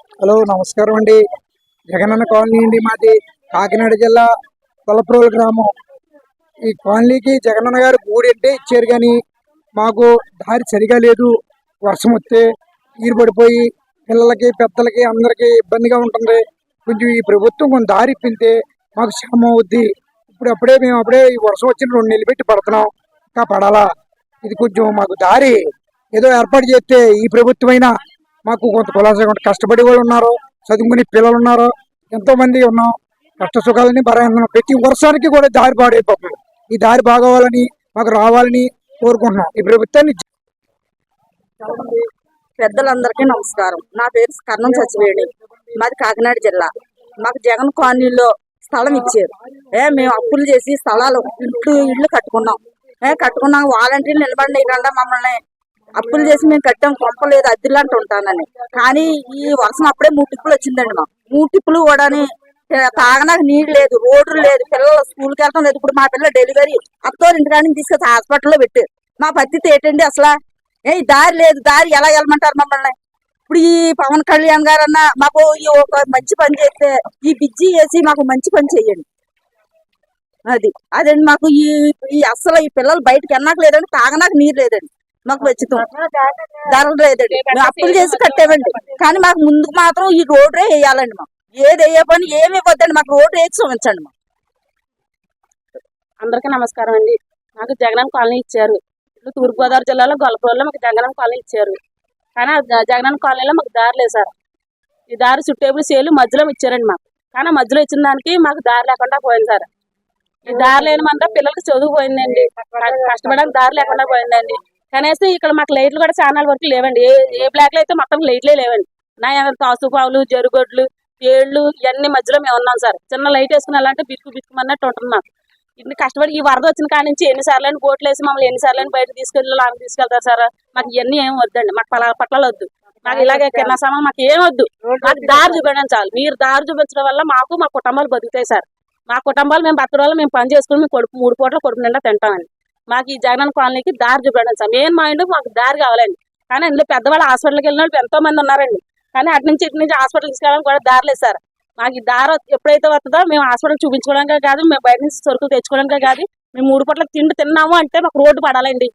Hello నమస్కారం అండి. Jagananna colony అండి మాది. కాకినాడ జిల్లా కొలప్రోలు గ్రామం. ఈ కాలనీకి జగనన్న గారు గూడెంటే ఇచ్చారు కానీ మాకు దారి సరిగా లేదు. వర్షం వస్తే నీరు పడిపోయి పిల్లలకి పెద్దలకి అందరికీ ఇబ్బందిగా ఉంటుంది. కొంచెం ఈ ప్రభుత్వం కొంచెం దారి ఇప్పితే మాకు శ్రమ అవుద్ది. ఇప్పుడు అప్పుడే మేము అప్పుడే ఈ వర్షం వచ్చిన రెండు నెలలు పెట్టి పడుతున్నాం. ఇంకా పడాలా? ఇది కొంచెం మాకు దారి. ఏదో ఏర్పాటు చేస్తే ఈ ప్రభుత్వమైనా మాకు కొంత కులాసగా ఉంటే కష్టపడే వాళ్ళు ఉన్నారు చదువుకునే పిల్లలు ఉన్నారు ఎంతో మంది ఉన్నాం. కష్ట సుఖాలని భరాయించున్నాం ప్రతి వర్షానికి కూడా దారి పాడైపోతుంది. ఈ దారి బాగోవాలని మాకు రావాలని కోరుకుంటున్నాం. ఈ ప్రభుత్వాన్ని పెద్దలందరికీ నమస్కారం. నా పేరు కర్ణం సచివేణి మాది కాకినాడ జిల్లా. మాకు జగన్ కాలనీలో స్థలం ఇచ్చారు. ఏ మేము అప్పులు చేసి స్థలాలు ఇల్లు ఇళ్ళు కట్టుకున్నాం. ఏ కట్టుకున్నాం. వాలంటీర్లు నిలబడికుండా మమ్మల్ని. అప్పులు చేసి మేము కట్టాం కొంపలేదు అద్దెలాంటి ఉంటానని. కానీ ఈ వర్షం అప్పుడే మూడు టిప్పులు వచ్చిందండి మాకు. మూడు టిప్పులు కూడాని తాగడానికి నీళ్ళు లేదు రోడ్లు లేదు పిల్లలు స్కూల్కి వెళ్తాం లేదు. ఇప్పుడు మా పిల్ల డెలివరీ అత్తోరు ఇంటికాడిని తీసుకొచ్చి హాస్పిటల్లో పెట్టి మా పరిస్థితి ఏంటండి అసలు? ఏ దారి లేదు దారి ఎలా వెళ్ళమంటారు మమ్మల్ని? ఇప్పుడు ఈ పవన్ కళ్యాణ్ గారు అన్న మాకు ఈ ఒక మంచి పని చేస్తే ఈ బిజ్జి వేసి మాకు మంచి పని చేయండి. అది. అదండి మాకు ఈ ఈ అస్సలు ఈ పిల్లలు బయటకు ఎన్నాక లేదండి తాగనాక నీరు లేదండి మాకు వచ్చితం ధరలు లేదండి అప్పులు చేసి కట్టామండి కానీ మాకు ముందుకు మాత్రం ఈ రోడ్డే వేయాలండి మాకు. ఏది వేయ పని ఏమి ఇవ్వద్దండి మాకు. రోడ్డు వేసి చూపించండి మాకు. అందరికీ నమస్కారం అండి. నాకు జగనన్న కాలనీ ఇచ్చారు. ఇప్పుడు తూర్పుగోదావరి జిల్లాలో గొల్లపూర్లో మాకు జగనన్న కాలనీ ఇచ్చారు. కానీ జగనన్న కాలనీలో మాకు దారి లేదు సార్. ఈ దారి చుట్టేపుడు సేలు మధ్యలో ఇచ్చారండి మాకు. కానీ మధ్యలో ఇచ్చిన దానికి మాకు దారి లేకుండా పోయింది సార్. ఈ దారి లేని మంట పిల్లలకి చదువు పోయిందండి. కష్టపడడానికి దారి లేకుండా పోయిందండి. కనీసం ఇక్కడ మాకు లైట్లు కూడా చాలా వరకు లేవండి. ఏ ఏ బ్లాక్లో అయితే మొత్తం లైట్లే లేవండి. నా తాసుపావులు జరుగుడ్లు ఏళ్ళు ఇవన్నీ మధ్యలో మేము ఉన్నాం సార్. చిన్న లైట్ వేసుకుని వెళ్ళాలంటే బిక్కు బిక్కుమన్నట్టు ఉంటుంది ఇన్ని కష్టపడి ఈ వరద వచ్చిన కాడి నుంచి ఎన్నిసార్లు అని బోట్లు వేసి మమ్మల్ని ఎన్నిసార్లు అని బయట తీసుకెళ్ళి ఆమె తీసుకెళ్తారు సార్. మాకు ఇవన్నీ ఏం వద్దండి. మాకు పలా పట్ల వద్దు. మాకు ఇలాగే కింద సమయం మాకు ఏం వద్దు. మాకు దారి చూపించడం చాలు. మీరు దారి చూపించడం వల్ల మాకు మా కుటుంబాలు బతుకుతాయి సార్. మా కుటుంబాలు మేము బతకడం వల్ల మేము పని చేసుకుని మేము కొడుకు మూడు పూటల కొడుకు నిండా తింటామండి. మాకు ఈ జగనన్న కాలనీకి దారి చూపడం సార్. మెయిన్ మా ఇంట్లో మాకు దారి కావాలండి. కానీ అందులో పెద్దవాళ్ళు హాస్పిటల్కి వెళ్ళిన వాళ్ళు ఎంతో మంది ఉన్నారండి. కానీ అటు నుంచి ఇటు నుంచి హాస్పిటల్ తీసుకెళ్ళడానికి కూడా దారి లేదు సార్. మాకు ఈ దారి ఎప్పుడైతే వస్తుందో మేము హాస్పిటల్ చూపించుకోవడానికే కాదు మేము బయట నుంచి సరుకులు తెచ్చుకోవడానికే కాదు మేము మూడు పూట్ల తిండి తిన్నాము అంటే మాకు రోడ్డు పడాలండి.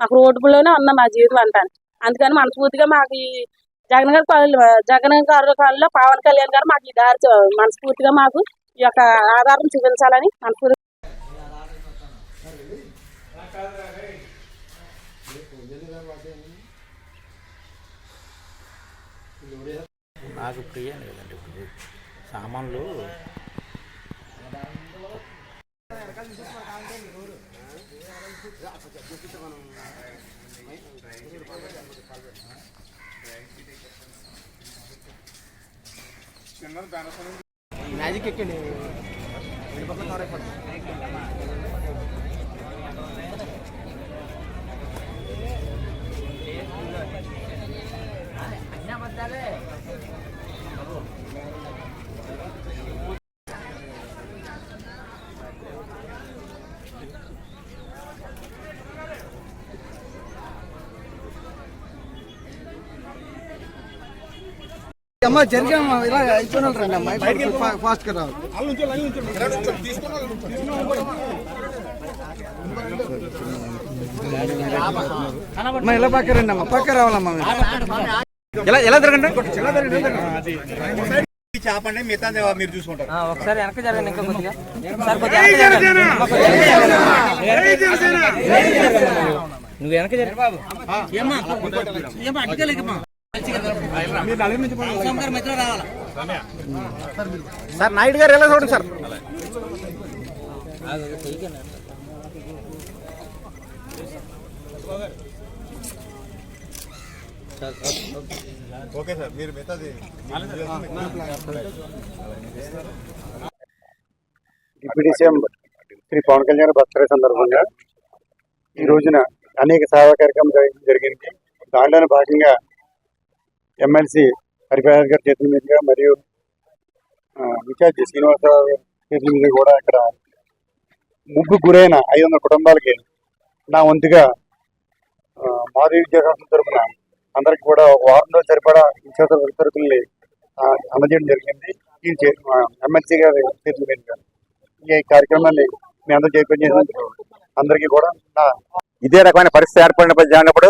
మాకు రోడ్డులోనే ఉన్నాం మా జీవితం అంటాను అందుకని మనస్ఫూర్తిగా మాకు ఈ జగన్ గారి కాలంలో జగన్ గారి కాలంలో పవన్ కళ్యాణ్ గారు మాకు ఈ దారి మనస్ఫూర్తిగా మాకు ఈ యొక్క ఆధారం చూపించాలని మనస్ఫూర్తి నాకు ప్రియాను కదండి ఇప్పుడు. సామాన్లు మ్యాజిక్ ఎక్కండి. అమ్మ జరిగామ్మ ఇలా అయిపోయిన రండి అమ్మ ఫాస్ట్గా రావాలి. అమ్మ ఇలా పక్క రండి అమ్మ పక్క రావాలమ్మా. ఎలా ఎలా తిరగండి? చేపండి మిగతా మీరు చూసుకుంటారు. ఒకసారి వెనక జరగండి ఇంకా కొద్దిగా. సార్ కొద్దిగా వెనక జరగండి. నువ్వు వెనక జరగ బాబు! సార్ నాయుడు గారు ఎలా చూడండి సార్? ఓకే సార్ మీరు మిగతాది deputy CM Shri Pawan Kalyan birthday సందర్భంగా ఈ రోజున అనేక సేవా కార్యక్రమాలు జరగడం జరిగింది. దాంట్లోనే భాగంగా ఎమ్మెల్సీ హరిప్రసాద్ గారి చేతుల మీదుగా మరియు ఇన్ఛార్జి శ్రీనివాసరావు చేతుల మీద కూడా ఇక్కడ ముగ్గు గురైన ఐదు వందల కుటుంబాలకి నా వంతుగా ఆ, మాధవి విద్యాసంస్థ తరఫున అందరికి కూడా ఒక సరిపడా నిత్యావసర సరుకుల్ని అందజేయడం జరిగింది. ఈ ఎమ్మెల్సీ గారి చేతుల మీదుగా ఈ కార్యక్రమాన్ని మీ అందరూ చేపట్టినందుకు అందరికీ కూడా ఇదే రకమైన పరిస్థితి ఏర్పడినప్పుడు జరిగినప్పుడు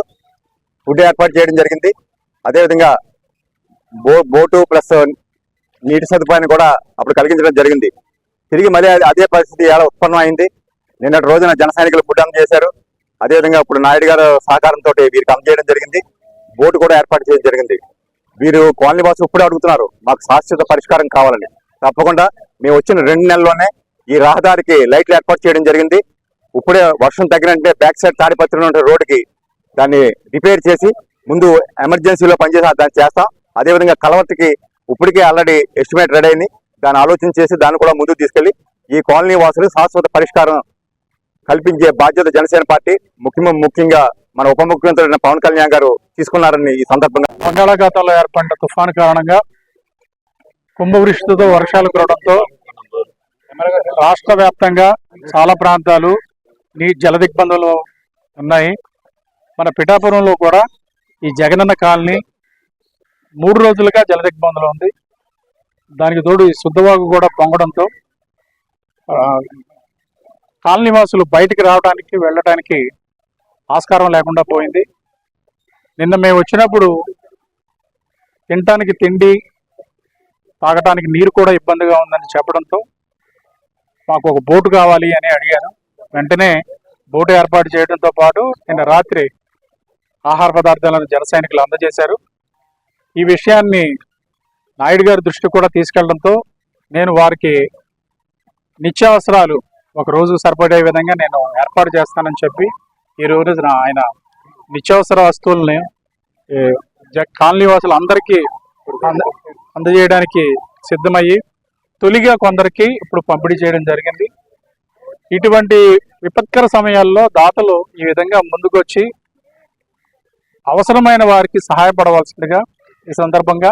ఫుడ్ ఏర్పాటు చేయడం జరిగింది. అదేవిధంగా బో బోటు ప్లస్ నీటి సదుపాయాన్ని కూడా అప్పుడు కలిగించడం జరిగింది. తిరిగి మళ్ళీ అదే- అదే పరిస్థితి ఎలా ఉత్పన్నం అయింది నిన్నటి రోజున జన సైనికులు ఫుడ్ అందజేశారు అదేవిధంగా ఇప్పుడు నాయుడు గారు సహకారంతో వీరికి అందజేయడం జరిగింది. బోటు కూడా ఏర్పాటు చేయడం జరిగింది. వీరు కాలనీ వాసులు ఇప్పుడే అడుగుతున్నారు మాకు శాశ్వత పరిష్కారం కావాలని. తప్పకుండా మేము వచ్చిన రెండు నెలల్లోనే ఈ రహదారికి లైట్లు ఏర్పాటు చేయడం జరిగింది. ఇప్పుడే వర్షం తగ్గినంటే బ్యాక్ సైడ్ తాడిపత్రిలో ఉండే రోడ్డుకి దాన్ని రిపేర్ చేసి ముందు ఎమర్జెన్సీలో పనిచేసి దాన్ని చేస్తాం. అదేవిధంగా కలవర్తికి ఇప్పటికే ఆల్రెడీ ఎస్టిమేట్ రెడీ అయింది. దాన్ని ఆలోచన చేసి దాన్ని కూడా ముందుకు తీసుకెళ్ళి ఈ కాలనీ వాసులు శాశ్వత పరిష్కారం కల్పించే బాధ్యత జనసేన పార్టీ ముఖ్యం ముఖ్యంగా మన ఉప ముఖ్యమంత్రి అయిన పవన్ కళ్యాణ్ గారు తీసుకున్నారని ఈ సందర్భంగా బంగాళాఖాతంలో ఏర్పడిన తుఫాను కారణంగా కుంభవృష్టితో వర్షాలు కురవడంతో రాష్ట్ర వ్యాప్తంగా చాలా ప్రాంతాలు నీ జలదిగ్బంధంలో ఉన్నాయి. మన పిఠాపురంలో కూడా ఈ జగనన్న కాలనీ మూడు రోజులుగా జలదిగ్బంధంలో ఉంది. దానికి తోడు ఈ శుద్ధవాగు కూడా పొంగడంతో కాలనీ వాసులు బయటికి రావడానికి వెళ్ళడానికి ఆస్కారం లేకుండా పోయింది. నిన్న మేము వచ్చినప్పుడు తినటానికి తిండి తాగటానికి నీరు కూడా ఇబ్బందిగా ఉందని చెప్పడంతో మాకు ఒక బోటు కావాలి అని అడిగాను. వెంటనే బోటు ఏర్పాటు చేయడంతో పాటు నిన్న రాత్రి ఆహార పదార్థాలను జనసైనికులు అందజేశారు. ఈ విషయాన్ని నాయుడు గారి దృష్టికి కూడా తీసుకెళ్ళడంతో నేను వారికి నిత్యావసరాలు ఒక రోజు సరిపడే విధంగా నేను ఏర్పాటు చేస్తానని చెప్పి ఈ రోజున ఆయన నిత్యావసర వస్తువుల్ని జ- కాలనీ వాసులు అందరికీ అంద- అందజేయడానికి సిద్ధమయ్యి తొలిగా కొందరికి ఇప్పుడు పంపిణీ చేయడం జరిగింది. ఇటువంటి విపత్కర సమయాల్లో దాతలు ఈ విధంగా ముందుకొచ్చి అవసరమైన వారికి సహాయపడవలసిందిగా ఈ సందర్భంగా